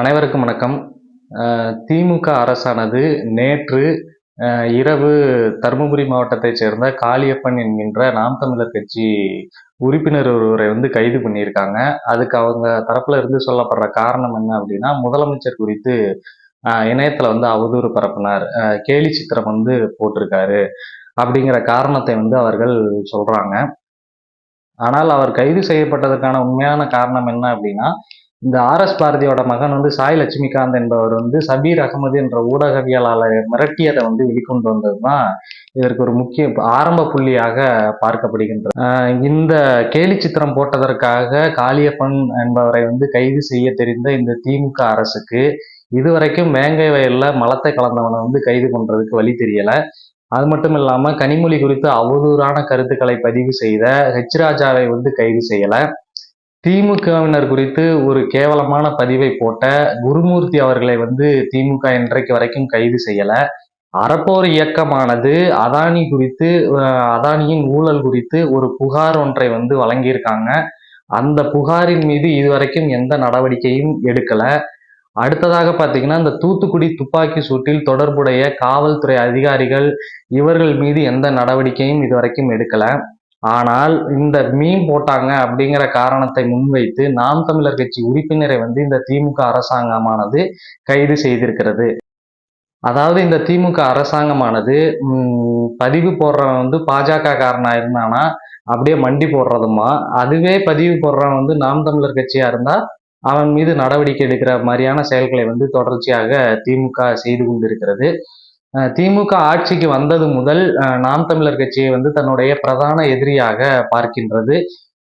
அனைவருக்கும் வணக்கம். திமுக அரசானது நேற்று இரவு தருமபுரி மாவட்டத்தைச் சேர்ந்த காளியப்பன் என்கின்ற நாம் தமிழர் கட்சி உறுப்பினர் ஒருவரை வந்து கைது பண்ணியிருக்காங்க. அதுக்கு அவங்க தரப்புல இருந்து சொல்லப்படுற காரணம் என்ன அப்படின்னா முதலமைச்சர் குறித்து இணையத்துல வந்து அவதூறு பரப்பினார். கேலி சித்திரம் வந்து போட்டிருக்காரு அப்படிங்கிற காரணத்தை வந்து அவர்கள் சொல்றாங்க. ஆனால் அவர் கைது செய்யப்பட்டதற்கான உண்மையான காரணம் என்ன அப்படின்னா இந்த ஆர் எஸ் பாரதியோட மகன் வந்து சாய் லட்சுமிகாந்த் என்பவர் வந்து சபீர் அகமது என்ற ஊடகவியலாளரை மிரட்டியதை வந்து வெளிக்கொண்டு வந்தது தான் இதற்கு ஒரு முக்கிய ஆரம்ப புள்ளியாக பார்க்கப்படுகின்றது. இந்த கேலி சித்திரம் போட்டதற்காக காளியப்பன் என்பவரை வந்து கைது செய்ய தெரிந்த இந்த திமுக அரசுக்கு இதுவரைக்கும் வேங்கை வயலில் மலத்தை கலந்தவனை வந்து கைது பண்ணுறதுக்கு வழி தெரியலை. அது மட்டும் இல்லாமல் கனிமொழி குறித்து அவதூறான கருத்துக்களை பதிவு செய்த ஹெச் ராஜாவை வந்து கைது செய்யலை. திமுகவினர் குறித்து ஒரு கேவலமான பதிவை போட்ட குருமூர்த்தி அவர்களை வந்து திமுக இன்றைக்கு வரைக்கும் கைது செய்யல. அறப்போர் இயக்கமானது அதானி குறித்து அதானியின் ஊழல் குறித்து ஒரு புகார் ஒன்றை வந்து வழங்கியிருக்காங்க. அந்த புகாரின் மீது இதுவரைக்கும் எந்த நடவடிக்கையும் எடுக்கல. அடுத்ததாக பார்த்தீங்கன்னா இந்த தூத்துக்குடி துப்பாக்கி சூட்டில் தொடர்புடைய காவல்துறை அதிகாரிகள் இவர்கள் மீது எந்த நடவடிக்கையும் இதுவரைக்கும் எடுக்கல. ஆனால் இந்த மீன் போட்டாங்க அப்படிங்கிற காரணத்தை முன்வைத்து நாம் தமிழர் கட்சி உறுப்பினரை வந்து இந்த திமுக அரசாங்கமானது கைது செய்திருக்கிறது. அதாவது இந்த திமுக அரசாங்கமானது பதிவு போடுறவன் வந்து பாஜக காரனா இருந்தானா அப்படியே மண்டி போடுறதுமா? அதுவே பதிவு போடுறவன் வந்து நாம் தமிழர் கட்சியா இருந்தா அவன் மீது நடவடிக்கை எடுக்கிற மாதிரியான செயல்களை வந்து தொடர்ச்சியாக திமுக செய்து கொண்டிருக்கிறது. திமுக ஆட்சிக்கு வந்தது முதல் நாம் தமிழர் கட்சியை வந்து தன்னுடைய பிரதான எதிரியாக பார்க்கின்றது.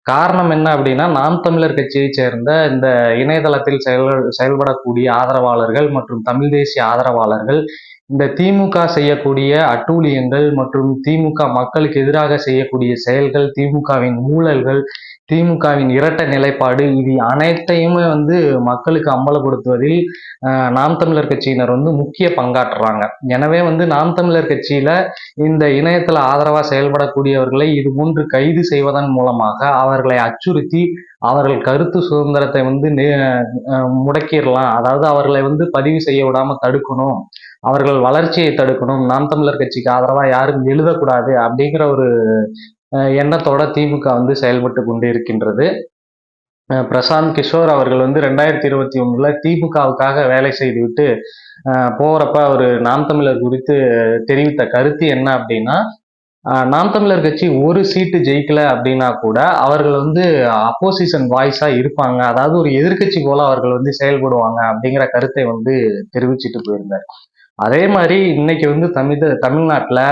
காரணம் என்ன அப்படின்னா நாம் தமிழர் கட்சியை சேர்ந்த இந்த இணையதளத்தில் செயல் செயல்படக்கூடிய ஆதரவாளர்கள் மற்றும் தமிழ் தேசிய ஆதரவாளர்கள் இந்த திமுக செய்யக்கூடிய அட்டூழியங்கள் மற்றும் திமுக மக்களுக்கு எதிராக செய்யக்கூடிய செயல்கள் திமுகவின் ஊழல்கள் திமுகவின் இரட்டை நிலைப்பாடு. இது அனைத்தையுமே வந்து மக்களுக்கு அம்பலப்படுத்துவதில் அஹ், நாம் தமிழர் கட்சியினர் வந்து முக்கிய பங்காற்றுறாங்க. எனவே வந்து நாம் தமிழர் கட்சியில இந்த இணையத்துல ஆதரவா செயல்படக்கூடியவர்களை இது போன்று கைது செய்வதன் மூலமாக அவர்களை அச்சுறுத்தி அவர்கள் கருத்து சுதந்திரத்தை வந்து நே- முடக்கிடலாம். அதாவது அவர்களை வந்து பதிவு செய்ய விடாம தடுக்கணும். அவர்கள் வளர்ச்சியை தடுக்கணும். நாம் தமிழர் கட்சிக்கு ஆதரவா யாரும் எழுதக்கூடாது அப்படிங்கிற ஒரு எண்ணத்தோட திமுக வந்து செயல்பட்டு கொண்டு இருக்கின்றது பிரசாந்த் கிஷோர் அவர்கள் வந்து ரெண்டாயிரத்தி இருபத்தி ஒன்றில் திமுகவுக்காக வேலை செய்துவிட்டு போகிறப்ப அவர் நாம் தமிழர் குறித்து தெரிவித்த கருத்து என்ன அப்படின்னா நாம் தமிழர் கட்சி ஒரு சீட்டு ஜெயிக்கல அப்படின்னா கூட அவர்கள் வந்து அப்போசிஷன் வாய்ஸா இருப்பாங்க. அதாவது ஒரு எதிர்க்கட்சி போல அவர்கள் வந்து செயல்படுவாங்க அப்படிங்கிற கருத்தை வந்து தெரிவிச்சிட்டு போயிருந்தார். அதே மாதிரி இன்னைக்கு வந்து தமிழ் தமிழ்நாட்டில்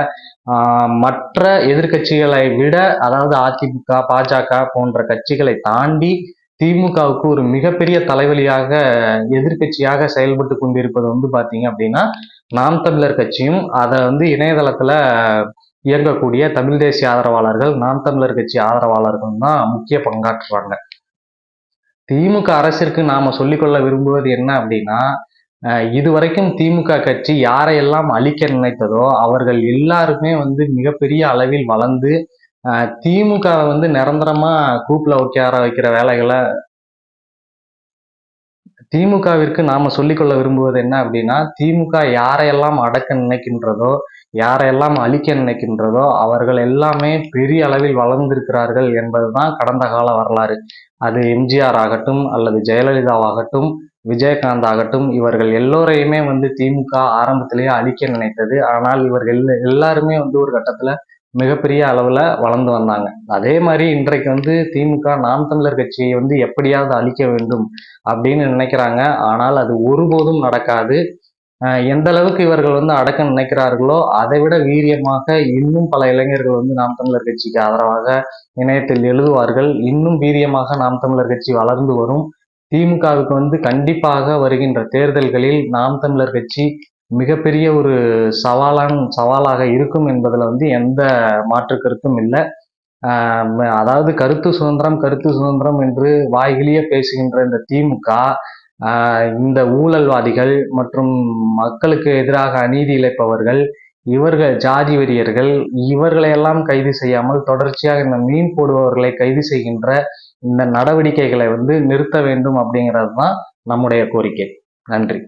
மற்ற எதிர்க்கட்சிகளை விட அதாவது அதிமுக பாஜக போன்ற கட்சிகளை தாண்டி திமுகவுக்கு ஒரு மிகப்பெரிய தலைவலியாக எதிர்க்கட்சியாக செயல்பட்டு கொண்டிருப்பது வந்து பார்த்தீங்க அப்படின்னா நாம் தமிழர் கட்சியும் அதை வந்து இணையதளத்துல இயங்கக்கூடிய தமிழ் தேசிய ஆதரவாளர்கள் நாம் தமிழர் கட்சி ஆதரவாளர்கள் தான் முக்கிய பங்காற்றுறாங்க திமுக அரசிற்கு நாம சொல்லிக்கொள்ள விரும்புவது என்ன அப்படின்னா இதுவரைக்கும் திமுக கட்சி யாரையெல்லாம் அழிக்க நினைத்ததோ அவர்கள் எல்லாருமே வந்து மிகப்பெரிய அளவில் வளர்ந்து திமுகவை திமுக வந்து நிரந்தரமா கூப்பில் உட்கார வைக்கிற வேலைகளை திமுகவிற்கு நாம சொல்லிக்கொள்ள விரும்புவது என்ன அப்படின்னா திமுக யாரையெல்லாம் அடக்க நினைக்கின்றதோ யாரையெல்லாம் அழிக்க நினைக்கின்றதோ அவர்கள் எல்லாமே பெரிய அளவில் வளர்ந்திருக்கிறார்கள் என்பதுதான் கடந்த கால வரலாறு. அது எம்ஜிஆர் ஆகட்டும் அல்லது ஜெயலலிதாவாகட்டும் விஜயகாந்த் ஆகட்டும் இவர்கள் எல்லோரையுமே வந்து திமுக ஆரம்பத்திலேயே அழிக்க நினைத்தது. ஆனால் இவர்கள் எல்லாருமே வந்து ஒரு கட்டத்துல மிகப்பெரிய அளவில் வளர்ந்து வந்தாங்க. அதே மாதிரி இன்றைக்கு வந்து திமுக நாம் தமிழர் கட்சியை வந்து எப்படியாவது அழிக்க வேண்டும் அப்படின்னு நினைக்கிறாங்க. ஆனால் அது ஒருபோதும் நடக்காது. எந்த அளவுக்கு இவர்கள் வந்து அடக்க நினைக்கிறார்களோ அதை விட வீரியமாக இன்னும் பல இளைஞர்கள் வந்து நாம் தமிழர் கட்சிக்கு ஆதரவாக இணையத்தில் எழுதுவார்கள். இன்னும் வீரியமாக நாம் தமிழர் கட்சி வளர்ந்து வரும். திமுகவுக்கு வந்து கண்டிப்பாக வருகின்ற தேர்தல்களில் நாம் தமிழர் கட்சி மிகப்பெரிய ஒரு சவாலான சவாலாக இருக்கும் என்பதில் வந்து எந்த மாற்று கருத்தும் இல்லை. அதாவது கருத்து சுதந்திரம் கருத்து சுதந்திரம் என்று வாய்கிலேயே பேசுகின்ற இந்த திமுக இந்த ஊழல்வாதிகள் மற்றும் மக்களுக்கு எதிராக அநீதி இழைப்பவர்கள் இவர்கள் ஜாதி வெறியர்கள் இவர்களையெல்லாம் கைது செய்யாமல் தொடர்ச்சியாக இந்த மீன் போடுபவர்களை கைது செய்கின்ற இந்த நடவடிக்கைகளை வந்து நிறுத்த வேண்டும் அப்படிங்கிறது தான் நம்முடைய கோரிக்கை. நன்றி.